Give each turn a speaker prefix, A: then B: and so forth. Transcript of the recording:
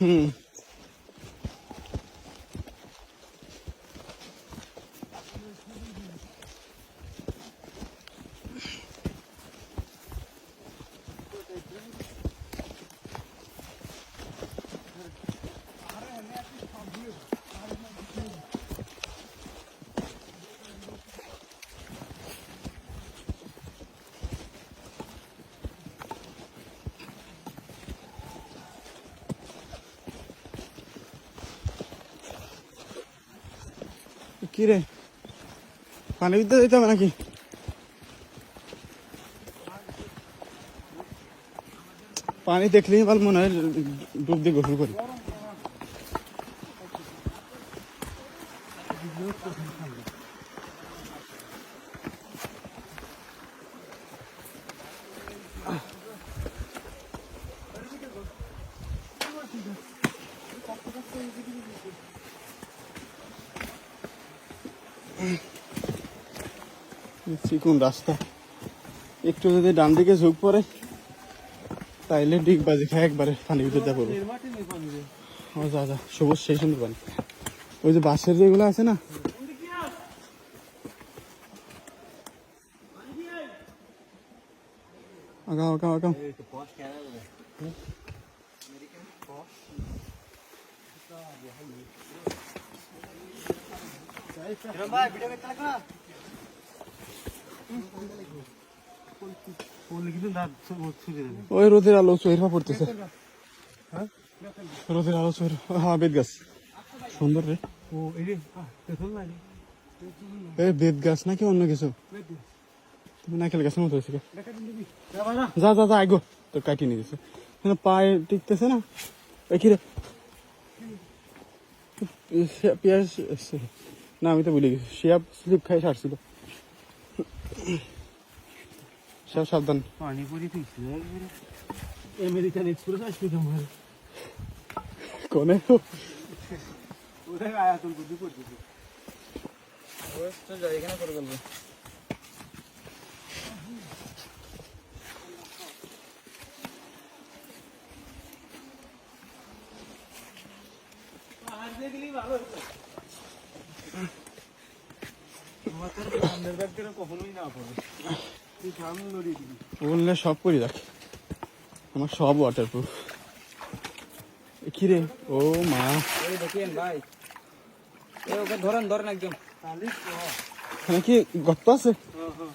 A: 嗯。কি রে পানি বিদ্যা দিতে হবে নাকি? পানি দেখলেই ভালো মনে হয় ডুব দিয়ে গোসল করি। চিকুন রাস্তা। একটু যদি ডান দিকে ঝুঁক পড়ে, তাইলে ডিগ বাজি খায় একবারে পানি ভিতর পড়বে। ও যা যা সবুজ সেই সুন্দর পানি। ওই যে বাসের যেগুলো আছে না? ওই রোদের আলো চোহেরা পড়তেছে। রোদের আলো চোহের হ্যাঁ বেদ গাছ। সুন্দর রে। এ বেদ গাছ নাকি অন্য কিছু? তুমি নাকেল গাছের মতো হয়েছে যা যা যা আগো তোর কাটি নিয়ে পায়ে টিকতেছে না? এ রে? সে- পেঁয়াজ না আমি তো ভুলে গেছি। শিয়া স্লিপ খাই সারছিল সব সাবধান।
B: পানিপুরি তুইছিল আমেরিকান এক্সপ্রেস আসবে তোমার
A: কোনে?
B: ওটাই আয়াতুল বুদ্ধি করতেছে
A: এখানে করে বলব
B: আর দেখলি ভালো হতো।
A: বললে সব করি রাখ আমার সব ওয়াটার প্রুফ কিরে ও মা।
C: দেখেন ভাই ওকে ধরেন ধরেন
A: একদম। নাকি গত আছে?
B: হ্যাঁ হ্যাঁ।